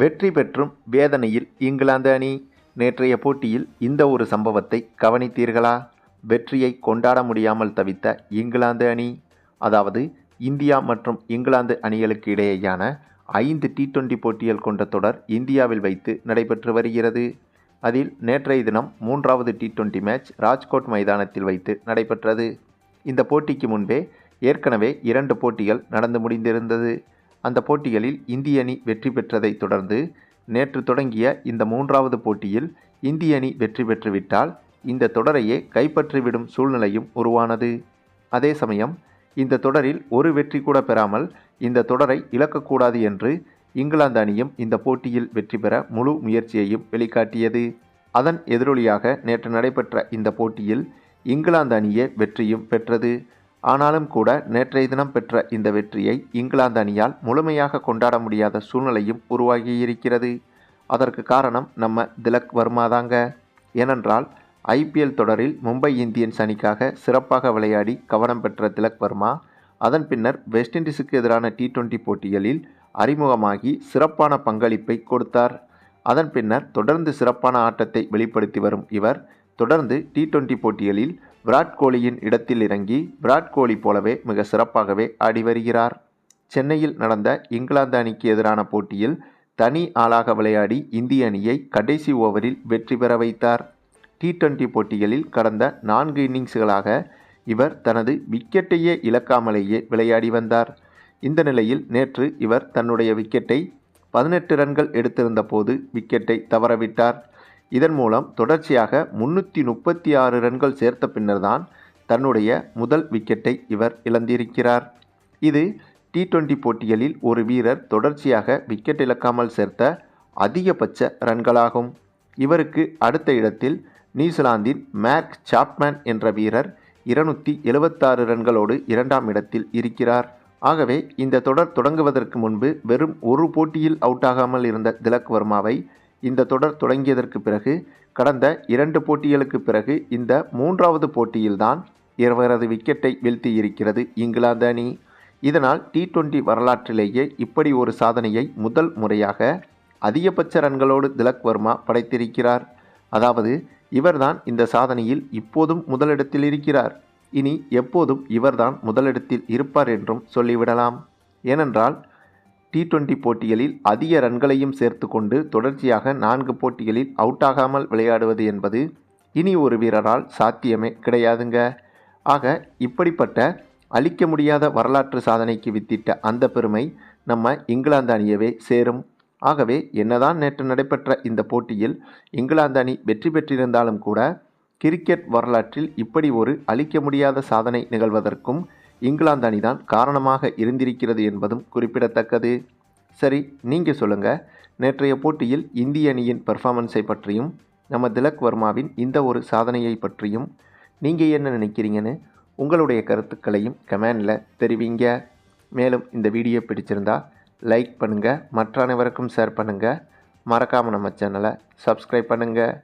வெற்றி பெற்றும் வேதனையில் இங்கிலாந்து அணி நேற்றைய போட்டியில் இந்த ஒரு சம்பவத்தை கவனித்தீர்களா? வெற்றியை கொண்டாட முடியாமல் தவித்த இங்கிலாந்து அணி அதாவது இந்தியா மற்றும் இங்கிலாந்து அணிகளுக்கு இடையேயான ஐந்து டி டுவெண்டி போட்டிகள் கொண்ட தொடர் இந்தியாவில் வைத்து நடைபெற்று வருகிறது. அதில் நேற்றைய தினம் மூன்றாவது டி டுவெண்டி மேட்ச் ராஜ்கோட் மைதானத்தில் வைத்து நடைபெற்றது. இந்த போட்டிக்கு முன்பே ஏற்கனவே இரண்டு போட்டிகள் நடந்து முடிந்திருந்தது. அந்த போட்டிகளில் இந்திய அணி வெற்றி பெற்றதைத் தொடர்ந்து நேற்று தொடங்கிய இந்த மூன்றாவது போட்டியில் இந்திய அணி வெற்றி பெற்றுவிட்டால் இந்த தொடரையே கைப்பற்றிவிடும் சூழ்நிலையும் உருவானது. அதே சமயம் இந்த தொடரில் ஒரு வெற்றி கூட பெறாமல் இந்த தொடரை இழக்கக்கூடாது என்று இங்கிலாந்து அணியும் இந்த போட்டியில் வெற்றி பெற முழு முயற்சியையும் வெளிக்காட்டியது. அதன் எதிரொலியாக நேற்று நடைபெற்ற இந்த போட்டியில் இங்கிலாந்து அணியே வெற்றியும் பெற்றது. ஆனாலும் கூட நேற்றைய தினம் பெற்ற இந்த வெற்றியை இங்கிலாந்து அணியால் முழுமையாக கொண்டாட முடியாத சூழ்நிலையும் உருவாகியிருக்கிறது. அதற்கு காரணம் நம்ம திலக் வர்மா தாங்க. ஏனென்றால் ஐபிஎல் தொடரில் மும்பை இந்தியன்ஸ் அணிக்காக சிறப்பாக விளையாடி கவனம் பெற்ற திலக் வர்மா அதன் பின்னர் வெஸ்ட் இண்டீஸுக்கு எதிரான டி டுவெண்டி போட்டிகளில் அறிமுகமாகி சிறப்பான பங்களிப்பை கொடுத்தார். அதன் பின்னர் தொடர்ந்து சிறப்பான ஆட்டத்தை வெளிப்படுத்தி வரும் இவர் தொடர்ந்து டி டுவெண்டி போட்டிகளில் விராட் கோலியின் இடத்தில் இறங்கி விராட் கோலி போலவே மிக சிறப்பாகவே ஆடி வருகிறார். சென்னையில் நடந்த இங்கிலாந்து அணிக்கு எதிரான போட்டியில் தனி ஆளாக விளையாடி இந்திய அணியை கடைசி ஓவரில் வெற்றி பெற வைத்தார். டி டுவெண்டி போட்டிகளில் கடந்த நான்கு இன்னிங்ஸ்களாக இவர் தனது விக்கெட்டையே இழக்காமலேயே விளையாடி வந்தார். இந்த நிலையில் நேற்று இவர் தன்னுடைய விக்கெட்டை பதினெட்டு ரன்கள் எடுத்திருந்த போது விக்கெட்டை தவறவிட்டார். இதன் மூலம் தொடர்ச்சியாக முன்னூற்றி முப்பத்தி ஆறு ரன்கள் சேர்த்த பின்னர்தான் தன்னுடைய முதல் விக்கெட்டை இவர் இழந்திருக்கிறார். இது டி டுவெண்டி போட்டிகளில் ஒரு வீரர் தொடர்ச்சியாக விக்கெட் இழக்காமல் சேர்த்த அதிகபட்ச ரன்களாகும். இவருக்கு அடுத்த இடத்தில் நியூசிலாந்தின் மேக் சாப்மேன் என்ற வீரர் இருநூற்றி எழுபத்தாறு ரன்களோடு இரண்டாம் இடத்தில் இருக்கிறார். ஆகவே இந்த தொடர் தொடங்குவதற்கு முன்பு வெறும் ஒரு போட்டியில் அவுட் ஆகாமல் இருந்த திலக் வர்மாவை இந்த தொடர் தொடங்கியதற்கு பிறகு கடந்த இரண்டு போட்டிகளுக்கு பிறகு இந்த மூன்றாவது போட்டியில்தான் இவரது விக்கெட்டை வீழ்த்தி இருக்கிறது இங்கிலாந்து அணி. இதனால் டி டுவெண்டி வரலாற்றிலேயே இப்படி ஒரு சாதனையை முதல் முறையாக அதிகபட்ச ரன்களோடு திலக் வர்மா படைத்திருக்கிறார். அதாவது இவர்தான் இந்த சாதனையில் இப்போதும் முதலிடத்தில் இருக்கிறார். இனி எப்போதும் இவர்தான் முதலிடத்தில் இருப்பார் என்றும் சொல்லிவிடலாம். ஏனென்றால் டி டுவெண்டி போட்டிகளில் அதிக ரன்களையும் சேர்த்து கொண்டு தொடர்ச்சியாக நான்கு போட்டிகளில் அவுட் ஆகாமல் விளையாடுவது என்பது இனி ஒரு வீரரால் சாத்தியமே கிடையாதுங்க. ஆக இப்படிப்பட்ட அழிக்க முடியாத வரலாற்று சாதனைக்கு வித்திட்ட அந்த பெருமை நம்ம இங்கிலாந்து அணியவே சேரும். ஆகவே என்னதான் நேற்று நடைபெற்ற இந்த போட்டியில் இங்கிலாந்து அணி வெற்றி பெற்றிருந்தாலும் கூட கிரிக்கெட் வரலாற்றில் இப்படி ஒரு அழிக்க முடியாத சாதனை நிகழ்வதற்கும் இங்கிலாந்து அணிதான் காரணமாக இருந்திருக்கிறது என்பதும் குறிப்பிடத்தக்கது. சரி நீங்கள் சொல்லுங்கள் நேற்றைய போட்டியில் இந்திய அணியின் பெர்ஃபார்மன்ஸை பற்றியும் நம்ம திலக் வர்மாவின் இந்த ஒரு சாதனையை பற்றியும் நீங்கள் என்ன நினைக்கிறீங்கன்னு உங்களுடைய கருத்துக்களையும் கமெண்டில் தெரிவிங்க. மேலும் இந்த வீடியோ பிடிச்சிருந்தா லைக் பண்ணுங்கள் மற்ற அனைவருக்கும் ஷேர் பண்ணுங்கள் மறக்காமல் நம்ம சேனலை சப்ஸ்கிரைப் பண்ணுங்கள்